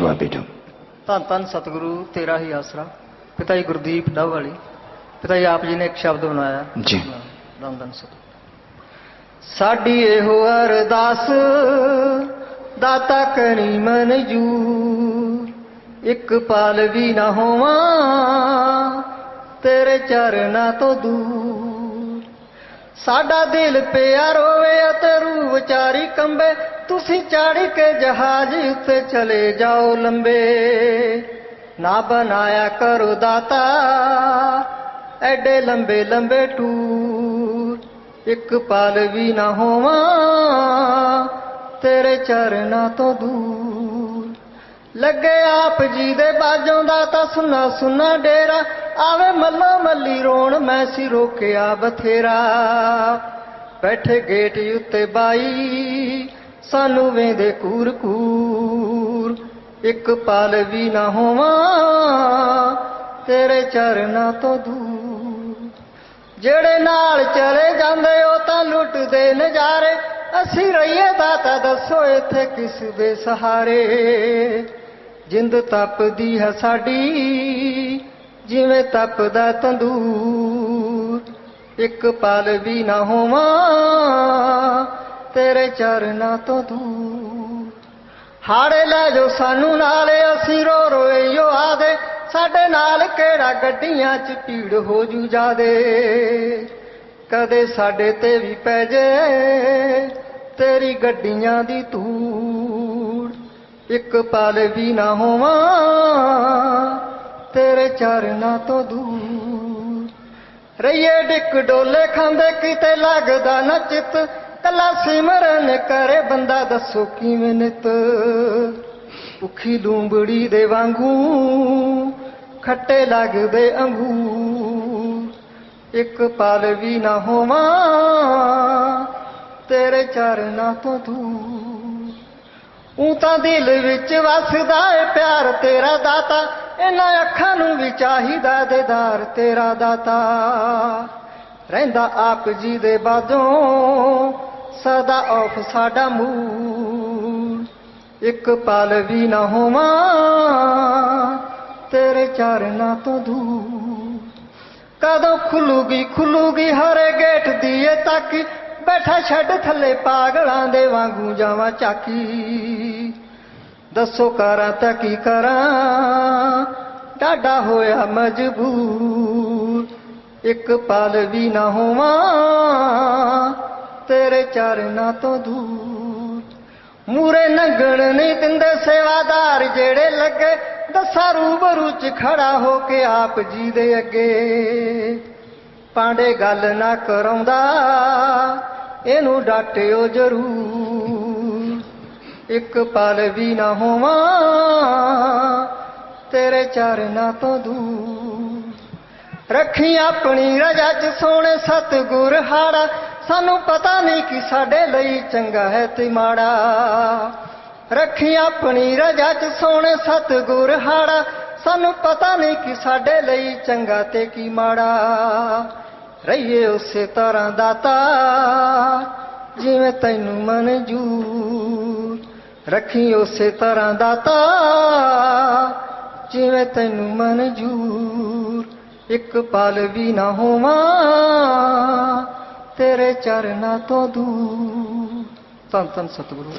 ਦੁਆ ਬੇਟਾ। ਧੰਨ ਧੰਨ ਸਤਿਗੁਰੂ ਤੇਰਾ ਹੀ ਆਸਰਾ। ਪਿਤਾ ਜੀ ਗੁਰਦੀਪ ਡਵ ਵਾਲੀ। ਪਿਤਾ ਜੀ ਆਪ ਜੀ ਨੇ ਇੱਕ ਸ਼ਬਦ ਬਣਾਇਆ। ਜੀ। ਧੰਨ ਧੰਨ ਸਾਡੀ ਇਹੋ ਅਰਦਾਸ ਦਾਤਾ ਕਰੀ ਮਨਜੂਰ। ਇੱਕ ਪਲ ਵੀ ਨਾ ਹੋਵਾਂ ਤੇਰੇ ਚਰਨਾਂ ਤੋਂ ਦੂਰ। ਸਾਡਾ ਦਿਲ ਪਿਆ ਰੋਵੇ ਅਤੇ ਰੂਹ ਵਿਚਾਰੀ ਕੰਬੇ। ਤੁਸੀਂ ਚਾੜੀ ਕੇ ਜਹਾਜ਼ ਉੱਤੇ ਚਲੇ ਜਾਓ ਲੰਬੇ। ਨਾ ਬਣਾਇਆ ਕਰੋ ਦਾਤਾ, ਐਡੇ ਲੰਬੇ ਲੰਬੇ ਟੂਰ। ਇੱਕ ਪਲ ਵੀ ਨਾ ਹੋਵਾਂ, ਤੇਰੇ ਚਰਨਾਂ ਤੋਂ ਦੂਰ। ਲੱਗੇ ਆਪ ਜੀ ਦੇ ਬਾਜੋਂ ਦਾ ਤਾਂ ਸੁਨਾ ਸੁਨਾ ਡੇਰਾ, ਆਵੇ ਮੱਲੋ ਮੱਲੀ ਰੋਣ ਮੈਂ ਸੀ ਰੋਕਿਆ ਬਥੇਰਾ। ਬੈਠੇ ਗੇਟ ਉੱਤੇ ਬਾਈ ਸਾਨੂੰ ਵੇਂਦੇ ਕੂਰ ਕੂਰ। ਇੱਕ ਪਲ ਵੀ ਨਾ ਹੋਵਾਂ, ਤੇਰੇ ਚਰਨਾਂ ਤੋਂ ਦੂਰ। ਜਿਹੜੇ ਨਾਲ ਚਲੇ ਜਾਂਦੇ, ਉਹ ਤਾਂ ਲੁੱਟਦੇ ਨਜ਼ਾਰੇ। ਅਸੀਂ ਰਹੀਏ ਦਾਤਾ ਦੱਸੋ ਇੱਥੇ ਕਿਸ ਦੇ ਸਹਾਰੇ। ਜਿੰਦ ਤਪਦੀ ਹੈ ਸਾਡੀ, ਜਿਵੇਂ ਤਪਦਾ ਤੰਦੂਰ। ਇੱਕ ਪਲ ਵੀ ਨਾ ਹੋਵਾਂ ਤੇਰੇ ਚਰਨਾਂ ਤੋਂ ਦੂਰ। ਹਾੜੇ ਲੈ ਜੋ ਸਾਨੂੰ ਨਾਲੇ, ਅਸੀਂ ਰੋ ਰੋਈਓ ਆਦੇ ਸਾਡੇ ਨਾਲ ਕਿਹੜਾ ਗੱਡੀਆਂ 'ਚ ਭੀੜ ਹੋ ਜੂ ਜਾਦੇ। ਕਦੇ ਸਾਡੇ ਤੇ ਵੀ ਪੈ ਜੇ ਤੇਰੀ ਗੱਡੀਆਂ ਦੀ ਧੂੜ। ਇੱਕ ਪਲ ਵੀ ਨਾ ਹੋਵਾਂ ਤੇਰੇ ਚਰਨਾਂ ਤੋਂ ਦੂਰ। ਰਈਏ ਡਿੱਕ ਡੋਲੇ ਖਾਂਦੇ, ਕਿਤੇ ਲੱਗਦਾ ਨਾ ਚਿੱਤ। ਕੱਲਾ ਸਿਮਰਨ ਕਰੇ ਬੰਦਾ, ਦੱਸੋ ਕਿਵੇਂ ਨਿਤ? ਭੁੱਖੀ ਲੂੰਬੜੀ ਦੇ ਵਾਂਗੂ ਖੱਟੇ ਲੱਗਦੇ ਅੰਗੂਰ। ਇੱਕ ਪਲ ਵੀ ਨਾ ਹੋਵਾਂ ਤੇਰੇ ਚਰਨਾਂ ਤੋਂ ਦੂਰ। ਉਹ ਤਾਂ ਦਿਲ ਵਿੱਚ ਵਸਦਾ ਏ ਪਿਆਰ ਤੇਰਾ ਦਾਤਾ, ਇਹਨਾਂ ਅੱਖਾਂ ਨੂੰ ਵੀ ਚਾਹੀਦਾ ਦੇਦਾਰ ਤੇਰਾ ਦਾਤਾ। ਰਹਿੰਦਾ ਆਪ ਜੀ ਦੇ ਬਾਝੋਂ ਸਦਾ ਔਫ ਸਾਡਾ ਮੂਰ ਇੱਕ ਪਲ ਵੀ ਨਾ ਹੋਵਾਂ ਤੇਰੇ ਚਰਨਾਂ ਤੋਂ ਦੂਰ। ਕਦੋਂ ਖੁੱਲੂਗੀ ਖੁੱਲੂਗੀ ਹਰੇ ਗੇਟ ਦੀਏ ਤੱਕ। ਬੈਠਾ ਛੱਡ ਥੱਲੇ ਪਾਗਲਾਂ ਦੇ ਵਾਂਗੂ ਜਾਵਾਂ ਚਾਕੀ। ਦੱਸੋ ਕਰਾਂ ਤਾਂ ਕੀ ਕਰਾਂ ਡਾਡਾ ਹੋਇਆ ਮਜਬੂਰ। ਇੱਕ ਪਲ ਵੀ ਨਾ ਹੋਵਾਂ ਤੇਰੇ ਚਰਨਾਂ ਤੋਂ ਦੂਰ। ਮੂਰੇ ਨੰਗਣ ਨਹੀਂ ਦਿੰਦੇ ਸੇਵਾਦਾਰ, ਜਿਹੜੇ ਲੱਗੇ ਦੱਸਾ ਰੂਬਰੂ ਚ ਖੜਾ ਹੋ ਕੇ ਆਪ ਜੀ ਦੇ ਅੱਗੇ। ਪਾਂਡੇ ਗੱਲ ਨਾ ਕਰਾਉਂਦਾ, ਇਹਨੂੰ ਡਾਟਿਓ ਜ਼ਰੂਰ। ਇੱਕ ਪਲ ਵੀ ਨਾ ਹੋਵਾਂ, ਤੇਰੇ ਚਰਨਾਂ ਤੋਂ ਦੂਰ। ਰੱਖੀ ਆਪਣੀ ਰਜਾ ਚ ਸੋਹਣੇ ਸਤਗੁਰ ਹਾੜਾ ਸਾਨੂੰ ਪਤਾ ਨਹੀਂ ਕਿ ਸਾਡੇ ਲਈ ਚੰਗਾ ਹੈ ਤੇ ਮਾੜਾ। ਰੱਖੀ ਆਪਣੀ ਰਜਾ ਚ ਸੋਹਣੇ ਸਤਗੁਰ ਹਾੜਾ। ਸਾਨੂੰ ਪਤਾ ਨਹੀਂ ਕਿ ਸਾਡੇ ਲਈ ਚੰਗਾ ਤੇ ਕੀ ਮਾੜਾ। ਰਹੀਏ ਉਸੇ ਤਰ੍ਹਾਂ ਦਾਤਾ, ਜਿਵੇਂ ਤੈਨੂੰ ਮਨਜੂਰ ਰੱਖੀ ਉਸੇ ਤਰ੍ਹਾਂ ਦਾਤਾ, ਜਿਵੇਂ ਤੈਨੂੰ ਮਨਜੂਰ ਇੱਕ ਪਲ ਵੀ ਨਾ ਹੋਵਾਂ ਤੇਰੇ ਚਰਨਾਂ ਤੋਂ ਦੂਰ। ਧੰਨ ਧੰਨ ਸਤਿਗੁਰੂ।